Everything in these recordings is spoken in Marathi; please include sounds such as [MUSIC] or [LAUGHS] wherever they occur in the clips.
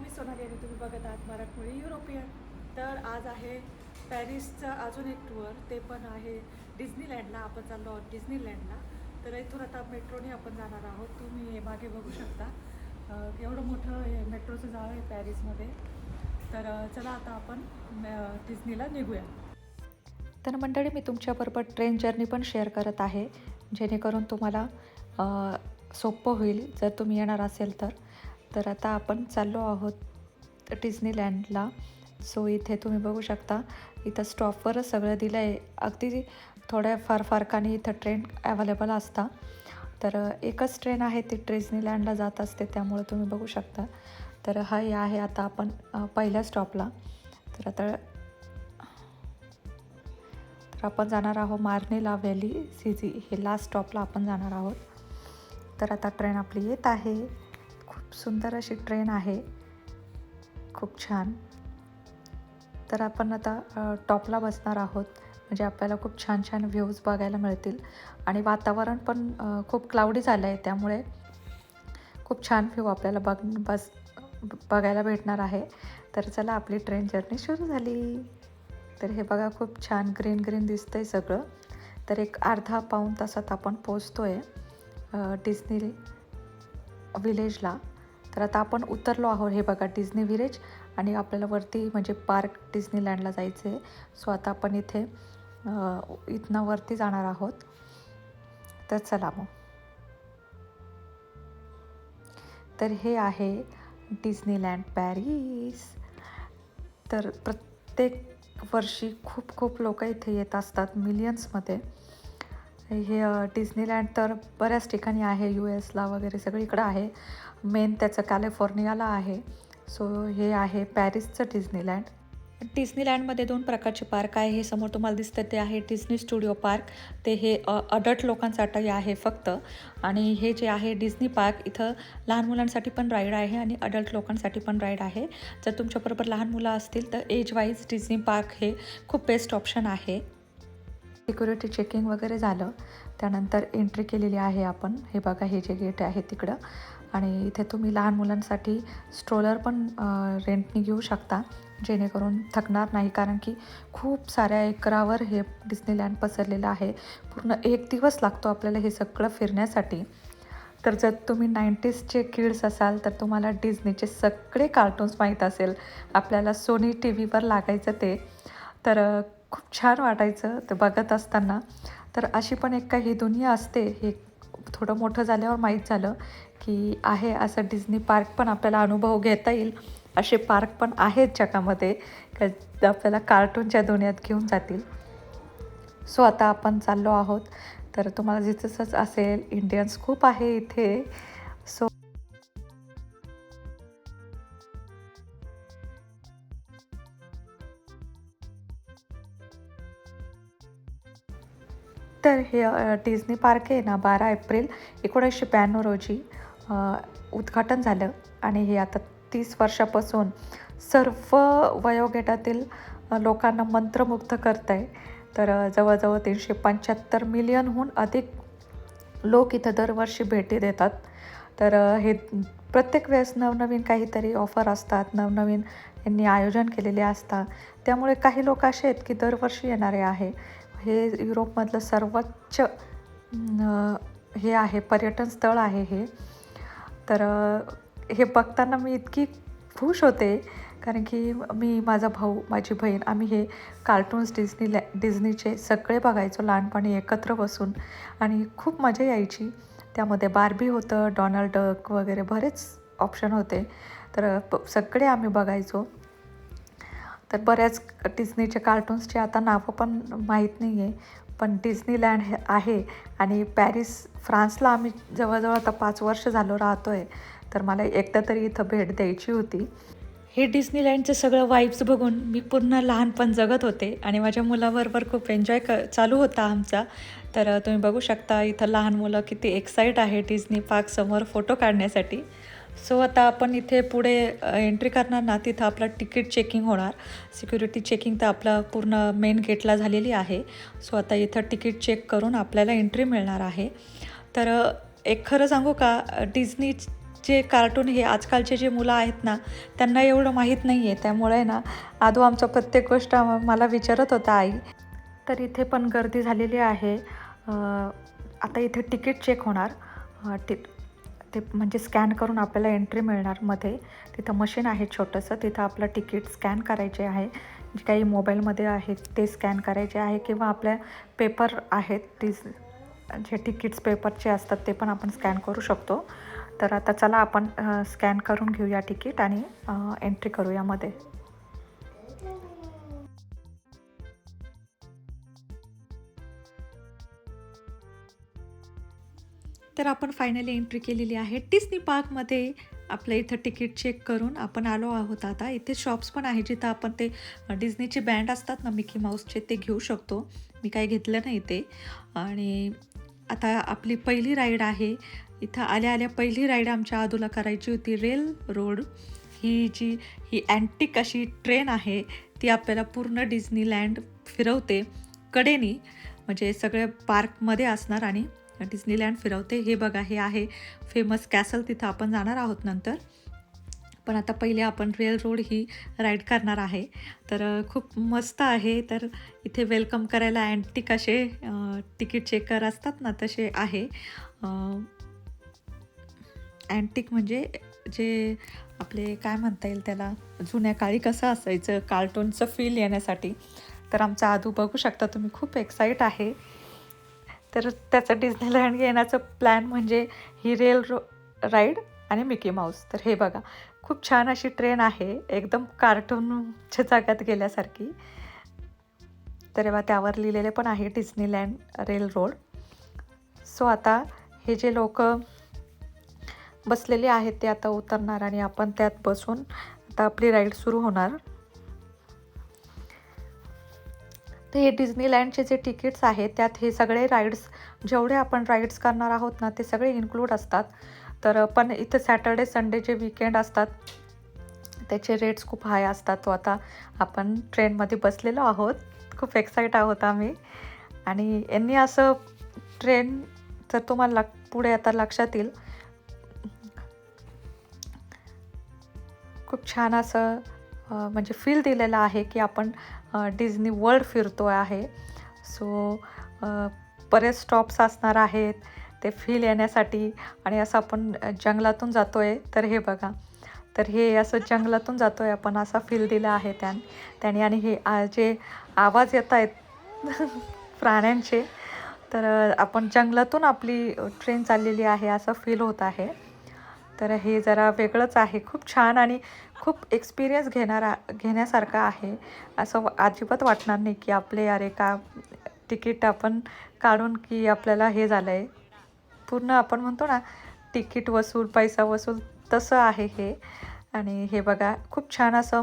मी सोनाली आणि तुम्ही बघत आहात मराठमोळी युरोपियन. तर आज आहे पॅरिसचं अजून एक टूर ते पण आहे डिझनीलँडला आपण चाललो आहोत डिझनीलँडला. तर इथून आता मेट्रोने आपण जाणार आहोत तुम्ही हे मागे बघू शकता. एवढं मोठं हे मेट्रोचं जाळं आहे पॅरिसमध्ये. तर चला आता आपण डिझनीला निघूया. तर मंडळी मी तुमच्याबरोबर ट्रेन जर्नी पण शेअर करत आहे. जेणेकरून तुम्हाला सोपं होईल. जर तुम्ही येणार असेल तर. तर आता आपण चाललो आहोत डिझनीलँडला. सो इथे तुम्ही बघू शकता इथं स्टॉपवरच सगळं दिलं आहे अगदी थोड्या फार फारकाने इथं ट्रेन अवेलेबल असता. तर एकच ट्रेन आहे ती डिझनीलँडला जात असते त्यामुळे तुम्ही बघू शकता. तर हा हे आहे आता आपण पहिल्या स्टॉपला. तर आता तर आपण जाणार आहोत मार्नेला व्हॅली सीझी हे लास्ट स्टॉपला आपण जाणार आहोत. तर आता ट्रेन आपली येत आहे. खूप सुंदर अशी ट्रेन आहे. खूप छान. तर आपण आता टॉपला बसणार आहोत. म्हणजे आपल्याला खूप छान छान व्ह्यूज बघायला मिळतील. आणि वातावरण पण खूप क्लाउडी झालं आहे त्यामुळे खूप छान व्ह्यू आपल्याला बघ बस बघायला भेटणार आहे. तर चला आपली ट्रेन जर्नी सुरू झाली. तर हे बघा खूप छान ग्रीन ग्रीन दिसतं आहे सगळं. तर एक अर्धा पाऊण तासात आपण पोचतो आहे डिस्नी विलेजला तर आता आपण उतरलो आहोत हे बघा डिझनी विलेज आणि आपल्याला वरती म्हणजे पार्क डिझनीलँडला जायचं आहे सो आता आपण इथे इथनं वरती जाणार आहोत. तर चला मग. तर हे आहे डिझनीलँड पॅरिस तर प्रत्येक वर्षी खूप खूप लोक इथे येत असतात मिलियन्समध्ये हे डिझनीलँड तर बऱ्याच ठिकाणी आहे यू एसला वगैरे सगळीकडं आहे. मेन त्याचं कॅलिफोर्नियाला आहे. सो हे आहे पॅरिसचं डिझनीलँड डिझनीलँडमध्ये दोन प्रकारचे पार्क आहे. हे समोर तुम्हाला दिसतं ते आहे डिझनी स्टुडिओ पार्क ते हे अडल्ट लोकांसाठी आहे फक्त. आणि हे जे आहे डिझनी पार्क इथं लहान मुलांसाठी पण राईड आहे आणि अडल्ट लोकांसाठी पण राईड आहे. जर तुमच्याबरोबर लहान मुलं असतील तर एज वाईज डिझनी पार्क हे खूप बेस्ट ऑप्शन आहे. सिक्युरिटी चेकिंग वगैरे झालं. त्यानंतर एंट्री केलेली आहे आपण. हे बघा हे जे गेट आहे तिकडं. आणि इथे तुम्ही लहान मुलांसाठी स्ट्रोलर पण रेंटनी घेऊ शकता जेणेकरून थकणार नाही. कारण की खूप साऱ्या एकरावर हे डिस्नीलँड पसरलेलं आहे. पूर्ण एक दिवस लागतो आपल्याला हे सगळं फिरण्यासाठी. तर जर तुम्ही नाईंटीजचे किड्स असाल तर तुम्हाला डिझनीचे सगळे कार्टून्स माहीत असेल. आपल्याला सोनी टी व्हीवर लागायचं ते. तर खूप छान वाटायचं ते बघत असताना. तर अशी पण एक काही दुनिया असते हे थोडं मोठं झाल्यावर माहीत झालं की आहे असं डिझनी पार्क पण आपल्याला अनुभव घेता येईल. असे पार्क पण आहेत जगामध्ये का आपल्याला कार्टूनच्या दुनियात घेऊन जातील. सो आता आपण चाललो आहोत. तर तुम्हाला जिथंच असेल इंडियन्स खूप आहे इथे. तर हे डिझनी पार्क आहे ना बारा एप्रिल एकोणीसशे ब्याण्णव रोजी उद्घाटन झालं. आणि हे आता तीस वर्षापासून सर्व वयोगटातील लोकांना मंत्रमुग्ध करत आहे तर जवळजवळ तीनशे पंच्याहत्तर मिलियनहून अधिक लोक इथं दरवर्षी भेटी देतात. तर हे प्रत्येक वेळेस नवनवीन काहीतरी ऑफर असतात. नवनवीन यांनी आयोजन केलेले असतात. त्यामुळे काही लोक असे आहेत की दरवर्षी येणारे आहे. हे युरोपमधलं सर्वोच्च हे आहे पर्यटन स्थळ आहे हे. तर हे बघताना मी इतकी खुश होते कारण की मी माझा भाऊ माझी बहीण आम्ही हे कार्टून्स डिझनी डिझनीचे सगळे बघायचो लहानपणी एकत्र बसून. आणि खूप मजा यायची. त्यामध्ये बार्बी होतं डॉनल्ड डक वगैरे बरेच ऑप्शन होते. तर प- सगळे आम्ही बघायचो. तर बऱ्याच डिझनीच्या कार्टून्सची आता नावं पण माहीत नाही आहे पण डिझनीलँड हे आहे आणि पॅरिस फ्रान्सला आम्ही जवळजवळ आता पाच वर्ष झालो राहतो आहे तर मला एकदा तरी इथं भेट द्यायची होती. हे डिझनीलँडचं सगळं वाईब्स बघून मी पूर्ण लहानपण जगत होते आणि माझ्या मुलाबरोबर खूप एन्जॉय क चालू होता आमचा. तर तुम्ही बघू शकता इथं लहान मुलं किती एक्साईट आहे डिझनी पार्कसमोर फोटो काढण्यासाठी. सो आता आपण इथे पुढे एंट्री करणार ना तिथं आपलं तिकीट चेकिंग होणार. सिक्युरिटी चेकिंग तर आपलं पूर्ण मेन गेटला झालेली आहे. सो आता इथं तिकीट चेक करून आपल्याला एंट्री मिळणार आहे. तर एक खरं सांगू का डिझनी जे कार्टून हे आजकालचे जे मुलं आहेत ना त्यांना एवढं माहीत नाही आहे त्यामुळे ना आदो आमचं प्रत्येक गोष्ट मला विचारत होता आई. तर इथे पण गर्दी झालेली आहे. आता इथे तिकीट चेक होणार. ति ते म्हणजे स्कॅन करून आपल्याला एंट्री मिळणार मध्ये. तिथं मशीन आहे छोटंसं. तिथं आपलं तिकीट स्कॅन करायचे आहे. जे काही मोबाईलमध्ये आहेत ते स्कॅन करायचे आहे किंवा आपल्या पेपर आहेत ती जे तिकीट्स पेपरचे असतात ते पण आपण स्कॅन करू शकतो. तर आता चला आपण स्कॅन करून घेऊया तिकीट आणि एंट्री करूया तर आपण फायनली एंट्री केलेली आहे. डिस्नी पार्कमध्ये आपलं इथं तिकीट चेक करून आपण आलो आहोत आता. इथे शॉप्स पण आहे जिथं आपण ते डिझनीचे बँड असतात ना मिकी माऊसचे ते घेऊ शकतो. मी काय घेतलं नाही ते. आणि आता आपली पहिली राईड आहे. इथं आल्या आल्या पहिली राईड आमच्या आदूला करायची होती रेल रोड ही जी ही अँटिक अशी ट्रेन आहे ती आपल्याला पूर्ण डिझनीलँड फिरवते कडेनी. म्हणजे सगळ्या पार्कमध्ये असणार आणि डिस्नीलँड फिरवते. हे बघा हे आहे फेमस कॅसल तिथं आपण जाणार आहोत नंतर. पण आता पहिले आपण रेल रोड ही राईड करणार आहे. तर खूप मस्त आहे. तर इथे वेलकम करायला अँटिक असे तिकीट चेकर असतात ना तसे आहे. अँटिक म्हणजे जे आपले काय म्हणता येईल त्याला? जुन्या काळी कसं असायचं कार्टूनचं फील येण्यासाठी. तर आमचा आदू बघू शकता तुम्ही खूप एक्साईट आहे. तर त्याचं डिझनीलँड येण्याचं प्लॅन म्हणजे ही रेल रो राईड आणि मिकी माऊस. तर हे बघा खूप छान अशी ट्रेन आहे एकदम कार्टूनच्या जागात गेल्यासारखी. तर बा त्यावर लिहिलेले पण आहे डिझनीलँड रेल रोड. सो आता हे जे लोक बसलेले आहेत ते आता उतरणार आणि आपण त्यात बसून आता आपली राईड सुरू होणार. तर हे डिझनीलँडचे जे तिकीट्स आहेत त्यात हे सगळे राईड्स जेवढे आपण राईड्स करणार आहोत ना ते सगळे इन्क्लूड असतात. तर पण इथं सॅटर्डे संडे जे विकेंड असतात त्याचे रेट्स खूप हाय असतात. तो आता आपण ट्रेनमध्ये बसलेलो आहोत. खूप एक्साईट आहोत आम्ही. आणि यांनी असं ट्रेन तर तुम्हाला लक पुढे आता लक्षात येईल खूप छान असं म्हणजे फील दिलेलं आहे की आपण डिझनी वर्ल्ड फिरतो आहे. सो बरेच स्टॉप्स असणार आहेत. ते फील येण्यासाठी. आणि असं आपण जंगलातून जातो आहे तर हे बघा. तर हे असं जंगलातून जातो आहे आपण असा फील दिला आहे त्या त्याने. आणि हे जे आवाज येत आहेत [LAUGHS] प्राण्यांचे तर आपण जंगलातून आपली ट्रेन चाललेली आहे असं फील होत आहे. तर हे जरा वेगळंच आहे. खूप छान आणि खूप एक्सपिरियन्स घेणारा घेण्यासारखं आहे. असं वा- अजिबात वाटणार नाही की आपले अरे का तिकीट आपण काढून की आपल्याला हे झालं आहे पूर्ण आपण म्हणतो ना तिकीट वसूल पैसा वसूल तसं आहे हे. आणि हे बघा खूप छान असं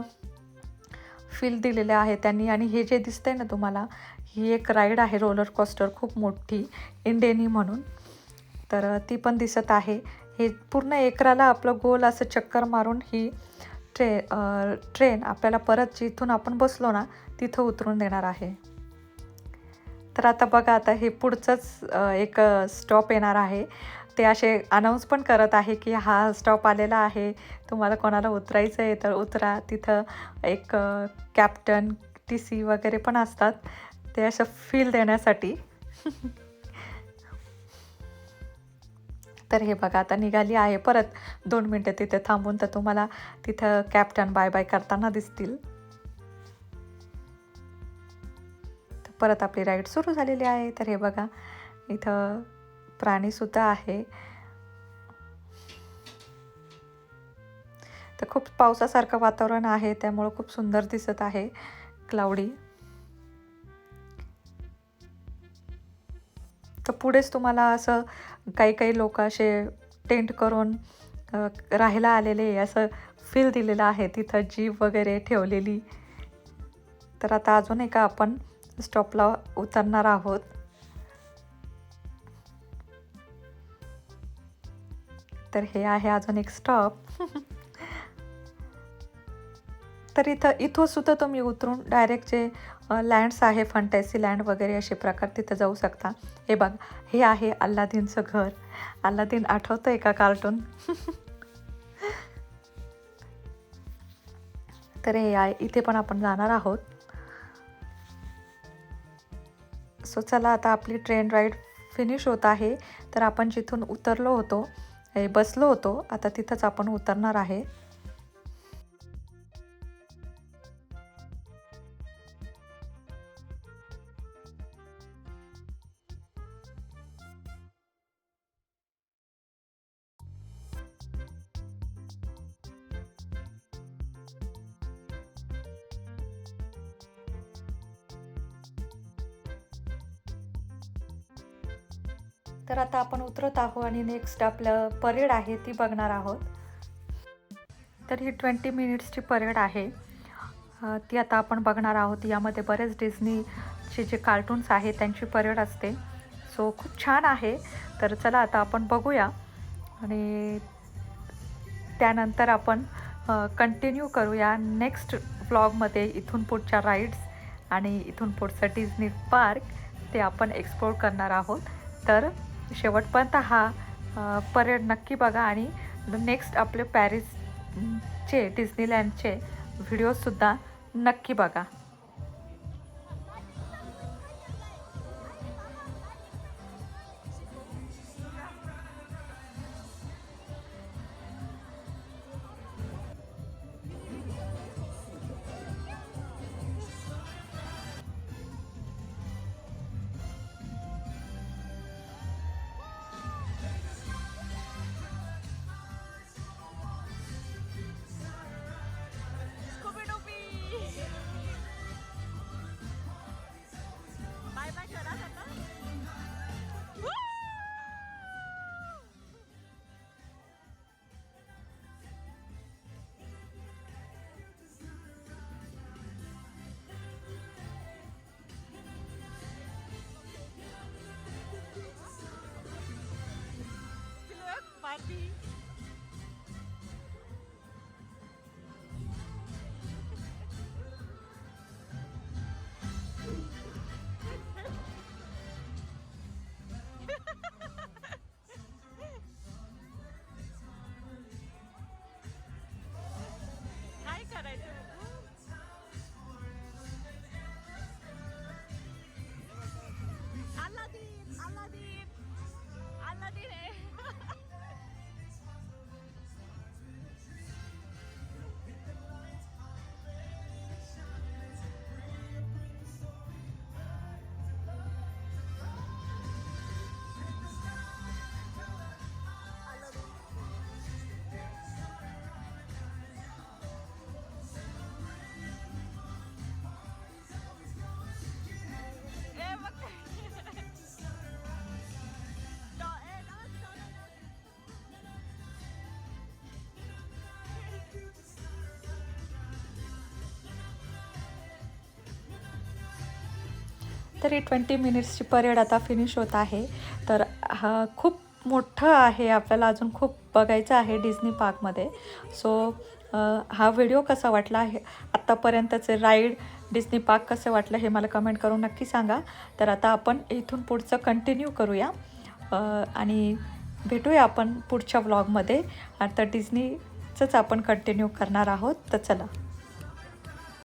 फील दिलेलं आहे त्यांनी. आणि हे जे दिसतंय ना तुम्हाला ही एक राईड आहे रोलर कॉस्टर खूप मोठी इंडेनी म्हणून. तर ती पण दिसत आहे. हे पूर्ण एकराला आपलं गोल असं चक्कर मारून ही ट्रे ट्रेन आपल्याला परत जिथून आपण बसलो ना तिथं उतरून देणार आहे. तर आता बघा आता हे पुढचंच एक स्टॉप येणार आहे. ते असे अनाऊन्स पण करत आहे की हा स्टॉप आलेला आहे. तुम्हाला कोणाला उतरायचं आहे तर उतरा. तिथं एक कॅप्टन टी सी वगैरे पण असतात. ते असं फील देण्यासाठी. [LAUGHS] तर हे बघा आता निघाली आहे परत. दोन मिनटं तिथे थांबून तर तुम्हाला तिथं कॅप्टन बाय बाय करताना दिसतील. तर परत आपली राईड सुरू झालेली आहे. तर हे बघा इथं प्राणीसुद्धा आहे. तर खूप पावसासारखं वातावरण आहे त्यामुळं खूप सुंदर दिसत आहे क्लाउडी तर पुढेच तुम्हाला असं काही काही लोक असे टेंट करून राहायला आलेले असं फील दिलेलं आहे तिथं जीप वगैरे ठेवलेली. तर आता अजून एका आपण स्टॉपला उतरणार आहोत. तर हे आहे अजून एक स्टॉप [LAUGHS] तर इथं इथूनसुद्धा सुद्धा तुम्ही उतरून डायरेक्ट जे लँड्स आहे फंटॅसी लँड वगैरे असे प्रकार तिथं जाऊ शकता. हे बघ हे आहे अल्लादीनचं घर. अल्लादीन आठवतं आहे का कार्टून तर हे आहे इथे पण आपण जाणार आहोत. सो चला आता आपली ट्रेन राईड फिनिश होत आहे. तर आपण जिथून उतरलो होतो बसलो होतो. आता तिथंच आपण उतरणार आहे. तर आता आपण उतरत आहोत आणि नेक्स्ट आपलं परेड आहे ती बघणार आहोत. तर ही ट्वेंटी मिनिट्सची परेड आहे. ती आता आपण बघणार आहोत. यामध्ये बरेच डिझनीचे जे कार्टून्स आहेत त्यांची परेड असते. सो खूप छान आहे. तर चला आता आपण बघूया. आणि त्यानंतर आपण कंटिन्यू करूया नेक्स्ट व्लॉगमध्ये इथून पुढच्या राईड्स आणि इथून पुढचं डिझनी पार्क ते आपण एक्सप्लोर करणार आहोत. तर शेवटपर्यंत हा परेड नक्की बघा आणि नेक्स्ट आपले पॅरिसचे डिझनीलँडचे व्हिडिओजसुद्धा नक्की बघा. तरी ट्वेंटी मिनिट्सची परेड आता फिनिश होत आहे. तर हा खूप मोठं आहे. आपल्याला अजून खूप बघायचं आहे डिझनी पार्कमध्ये. सो हा व्हिडिओ कसा वाटला आहे? आत्तापर्यंतचे राईड डिझनी पार्क कसं वाटलं हे मला कमेंट करून नक्की सांगा. तर आता आपण इथून पुढचं कंटिन्यू करूया. आणि भेटूया आपण पुढच्या व्लॉगमध्ये. आता डिझनीचंच आपण कंटिन्यू करणार आहोत. तर चला.